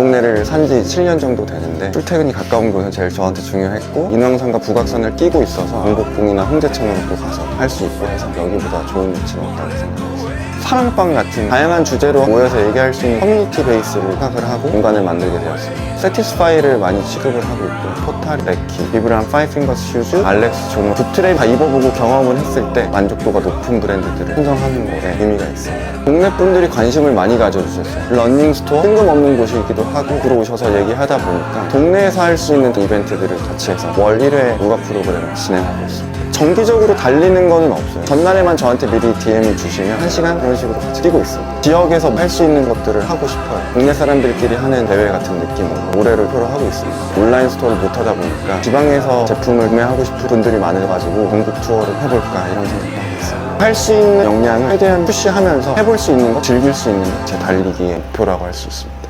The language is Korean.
동네를 산 지 7년 정도 되는데 출퇴근이 가까운 곳은 제일 저한테 중요했고 인왕산과 북악산을 끼고 있어서 경복궁이나 홍제천으로 또 가서 할 수 있고 해서 여기보다 좋은 위치는 없다고 생각했어요. 사랑방 같은 다양한 주제로 모여서 얘기할 수 있는 커뮤니티 베이스를 생각을 하고 공간을 만들게 되었습니다. 세티스파이를 많이 취급을 하고 있고 포탈, 레키, 비브란 파이핑거스 슈즈, 알렉스 종은 붓트레이 다 입어보고 경험을 했을 때 만족도가 높은 브랜드들을 선정하는 것에 의미가 있습니다. 국내 분들이 관심을 많이 가져주셨어요. 러닝 스토어 뜬금없는 곳이기도 하고 들어오셔서 얘기하다 보니까 동네에서 할 수 있는 이벤트들을 같이 해서 월 1회 육아 프로그램을 진행하고 있습니다. 정기적으로 달리는 거는 없어요. 전날에만 저한테 미리 DM을 주시면 한 시간 그런 식으로 같이 뛰고 있습니다. 지역에서 할 수 있는 것들을 하고 싶어요. 동네 사람들끼리 하는 대회 같은 느낌으로 올해를 표로 하고 있습니다. 온라인 스토어를 못 하다 보니까 지방에서 제품을 구매하고 싶은 분들이 많아가지고 전국 투어를 해볼까 이런 생각도 하고 있어요. 할 수 있는 역량을 최대한 푸시하면서 해볼 수 있는 것, 즐길 수 있는 것, 제 달리기의 목표라고 할 수 있습니다.